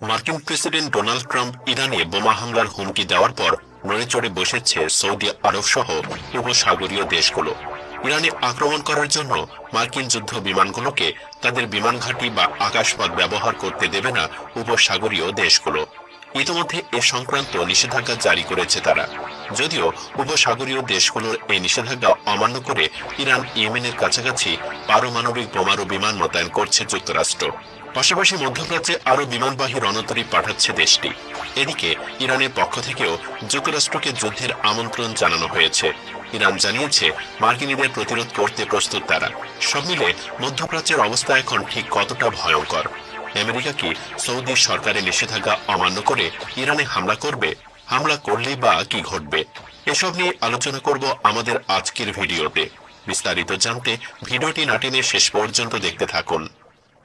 মার্কিন president Donald Trump ইরানে বোমা হামলার হুমকি দেওয়ার পর নড়ে চড়ে বসেছে সৌদি আরব সহ উপসাগরীয় দেশগুলো। ইরানে আক্রমণ করার জন্য মার্কিন যুদ্ধ বিমানগুলোকে তাদের বিমান ঘাঁটি বা আকাশপথ ব্যবহার করতে দেবে না উপসাগরীয় দেশগুলো। ইতিমধ্যে এ সংক্রান্ত নিষেধাজ্ঞা জারি করেছে তারা। যদিও উপসাগরীয় দেশগুলোর এই নিষেধাজ্ঞা অমান্য করে ইরান ইয়েমেনের কাছাকাছি পারমাণবিক বোমারু বিমান মোতায়েন করছে যুক্তরাষ্ট্র। পাশাপাশি মধ্যপ্রাচ্যে আরও বিমানবাহী রণতরী পাঠাচ্ছে দেশটি। এদিকে, ইরানের পক্ষ থেকেও যুক্তরাষ্ট্রকে যুদ্ধের আমন্ত্রণ জানানো হয়েছে। ইরান জানিয়েছে, মার্কিনীদের প্রতিরোধ করতে প্রস্তুত তারা। সব মিলে মধ্যপ্রাচ্যের অবস্থা এখন ঠিক কতটা ভয়ঙ্কর? আমেরিকা কি সৌদি সরকারের নিষেধাজ্ঞা অমান্য করে ইরানে হামলা করবে? হামলা করলেই বা কি ঘটবে? এসব নিয়ে আলোচনা করব আমাদের আজকের ভিডিওতে। বিস্তারিত জানতে ভিডিওটি না টেনে শেষ পর্যন্ত দেখতে থাকুন।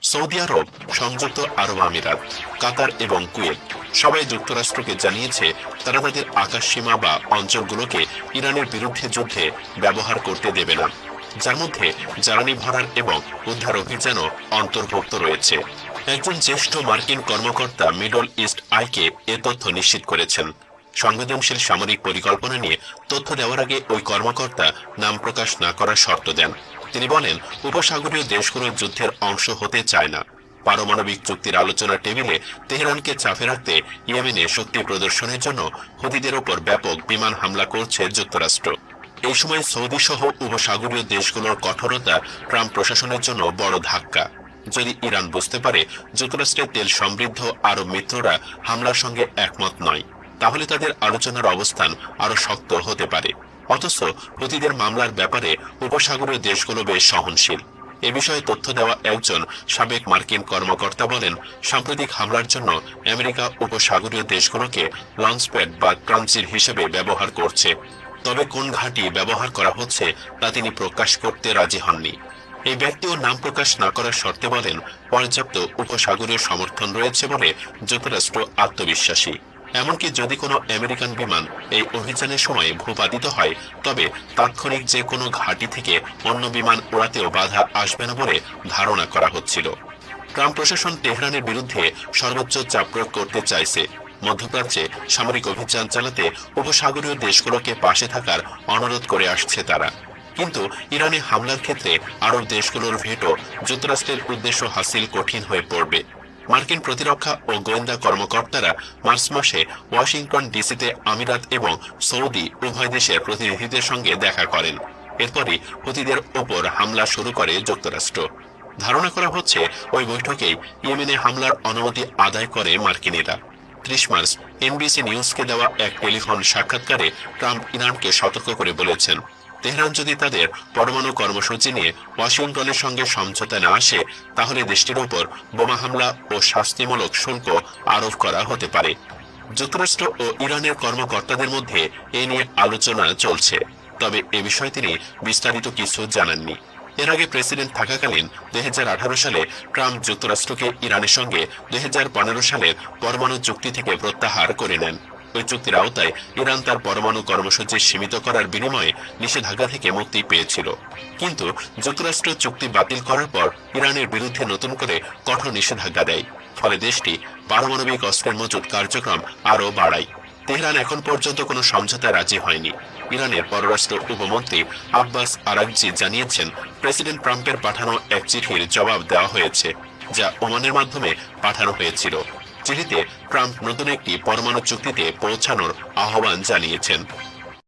সৌদি আরব, সংযুক্ত আরব আমিরাত, কাতার এবং কুয়েত সবাই যুক্তরাষ্ট্রকে জানিয়েছে তারা তাদের আকাশ সীমা বা অঞ্চলগুলোকে ইরানের বিরুদ্ধে যুদ্ধে ব্যবহার করতে দেবে না, যার মধ্যে জ্বালানি ভরার এবং উদ্ধার অভিযানও অন্তর্ভুক্ত রয়েছে। একজন জ্যেষ্ঠ মার্কিন কর্মকর্তা মিডল ইস্ট আইকে এ তথ্য নিশ্চিত করেছেন। সংবেদনশীল সামরিক পরিকল্পনা নিয়ে তথ্য দেওয়ার আগে ওই কর্মকর্তা নাম প্রকাশ না করার শর্ত দেন। তিনি বলেন, উপসাগরীয় দেশগুলো যুদ্ধের অংশ হতে চায় না। পারমাণবিক চুক্তির আলোচনার টেবিলে তেহরানকে চাপে রাখতে ইয়েমেনে শক্তি প্রদর্শনের জন্য হুদিদের ওপর ব্যাপক বিমান হামলা করছে যুক্তরাষ্ট্র। এই সময় সৌদি সহ উপসাগরীয় দেশগুলোর কঠোরতা ট্রাম্প প্রশাসনের জন্য বড় ধাক্কা। যদি ইরান বুঝতে পারে, যুক্তরাষ্ট্রের তেল সমৃদ্ধ আরব মিত্ররা হামলার সঙ্গে একমত নয়, তাহলে তাদের আলোচনার অবস্থান আরও শক্ত হতে পারে। অথচ হুতিদের মামলার ব্যাপারে উপসাগরীয় দেশগুলো বেশ সহনশীল। এ বিষয়ে তথ্য দেওয়া একজন সাবেক মার্কিন কর্মকর্তা বলেন, সাম্প্রতিক হামলার জন্য আমেরিকা উপসাগরীয় দেশগুলোকে লঞ্চপ্যাড বা ট্রানজিট হিসেবে ব্যবহার করছে। তবে কোন ঘাঁটি ব্যবহার করা হচ্ছে তা তিনি প্রকাশ করতে রাজি হননি। এই ব্যক্তিও নাম প্রকাশ না করার শর্তে বলেন, পর্যাপ্ত উপসাগরীয় সমর্থন রয়েছে বলে যুক্তরাষ্ট্র আত্মবিশ্বাসী। এমনকি যদি কোনো আমেরিকান বিমান এই অভিযানের সময় ভূপাতিত হয়, তবে তাৎক্ষণিক যে কোনো ঘাঁটি থেকে অন্য বিমান উড়াতেও বাধা আসবে না বলে ধারণা করা হচ্ছিল। ট্রাম্প প্রশাসন তেহরানের বিরুদ্ধে সর্বোচ্চ চাপ প্রয়োগ করতে চাইছে। মধ্যপ্রাচ্যে সামরিক অভিযান চালাতে উপসাগরীয় দেশগুলোকে পাশে থাকার অনুরোধ করে আসছে তারা। কিন্তু ইরানে হামলার ক্ষেত্রে আরব দেশগুলোর ভেটো যুক্তরাষ্ট্রের উদ্দেশ্য হাসিল কঠিন হয়ে পড়বে। মার্কিন প্রতিরক্ষা ও গোয়েন্দা কর্মকর্তারা মার্চ মাসে ওয়াশিংটন ডিসিতে আমিরাত এবং সৌদি উভয় দেশের প্রতিনিধিদের সঙ্গে দেখা করেন। এরপরই হুতিদের ওপর হামলা শুরু করে যুক্তরাষ্ট্র। ধারণা করা হচ্ছে, ওই বৈঠকেই ইয়েমেনে হামলার অনুমতি আদায় করে মার্কিনীরা। ত্রিশ মার্চ এনবিসি নিউজকে দেওয়া এক টেলিফোন সাক্ষাৎকারে ট্রাম্প ইরানকে সতর্ক করে বলেছেন। তেহরান যদি তাদের পরমাণু কর্মসূচি নিয়ে ওয়াশিংটনের সঙ্গে সমঝোতা না আসে, তাহলে দেশটির উপর বোমা হামলা ও শাস্তিমূলক শুল্ক আরোপ করা হতে পারে। যুক্তরাষ্ট্র ও ইরানের কর্মকর্তাদের মধ্যে এ নিয়ে আলোচনা চলছে, তবে এ বিষয়ে তিনি বিস্তারিত কিছু জানাননি। এর আগে প্রেসিডেন্ট থাকাকালীন দুই হাজার আঠারো সালে ট্রাম্প যুক্তরাষ্ট্রকে ইরানের সঙ্গে দুই হাজার পনেরো সালের পরমাণু চুক্তি থেকে প্রত্যাহার করে নেন। ওই চুক্তির আওতায় ইরান তার পরমাণু কর্মসূচি সীমিত করার বিনিময়ে নিষেধাজ্ঞা থেকে মুক্তি পেয়েছিল। কিন্তু যুক্তরাষ্ট্র চুক্তি বাতিল করার পর ইরানের বিরুদ্ধে নতুন করে কঠোর নিষেধাজ্ঞা দেয়। ফলে দেশটি পারমাণবিক অস্ত্রের মজুত কার্যক্রম আরও বাড়ায়। তেহরান এখন পর্যন্ত কোনো সমঝোতায় রাজি হয়নি। ইরানের পররাষ্ট্র উপমন্ত্রী আব্বাস আরাকজি জানিয়েছেন, প্রেসিডেন্ট ট্রাম্পের পাঠানো এক চিঠির জবাব দেওয়া হয়েছে, যা ওমানের মাধ্যমে পাঠানো হয়েছিল। চিঠিতে ট্রাম্প নতুন একটি পরমাণু চুক্তিতে পৌঁছানোর আহ্বান জানিয়েছেন।